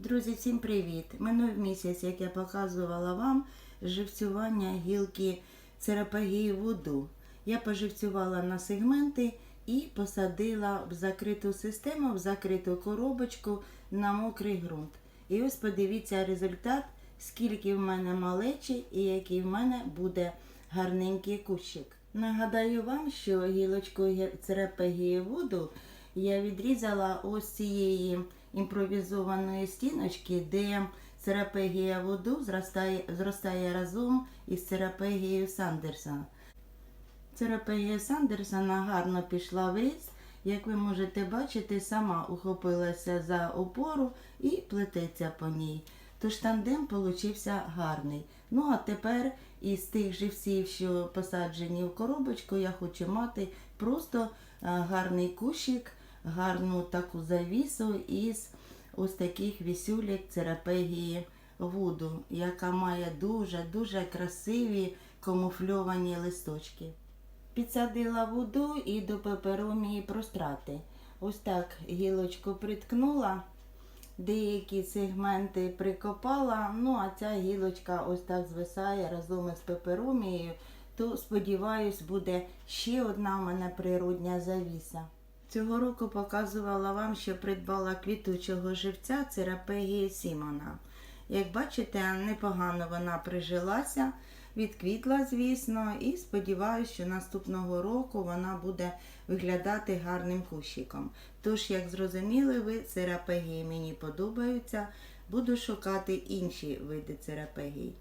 Друзі, всім привіт! Минув місяць, як я показувала вам живцювання гілки церапегії воду. Я поживцювала на сегменти і посадила в закриту систему, в закриту коробочку на мокрий ґрунт. І ось подивіться результат, скільки в мене малечі і який в мене буде гарненький кущик. Нагадаю вам, що гілочку церапегії воду я відрізала ось цієї імпровізованої стіночки, де церапегія воду зростає, зростає разом із церапегією Сандерсона. Церапегія Сандерсона гарно пішла в ріст. Як ви можете бачити, сама ухопилася за опору і плететься по ній. Тож тандем получився гарний. Ну а тепер із тих живців, що посаджені в коробочку, я хочу мати просто е, гарний кущик, гарну таку завісу із ось таких вісюлік церапегії Вуду, яка має дуже-дуже красиві камуфльовані листочки. Підсадила воду і до пеперомії прострати. Ось так гілочку приткнула, деякі сегменти прикопала, ну а ця гілочка ось так звисає разом із пеперомією, то сподіваюсь, буде ще одна в мене природня завіса. Цього року показувала вам, що придбала квітучого живця церапегії Сімона. Як бачите, непогано вона прижилася, відквітла, звісно, і сподіваюся, що наступного року вона буде виглядати гарним кущиком. Тож, як зрозуміли ви, церапегії мені подобаються, буду шукати інші види церапегій.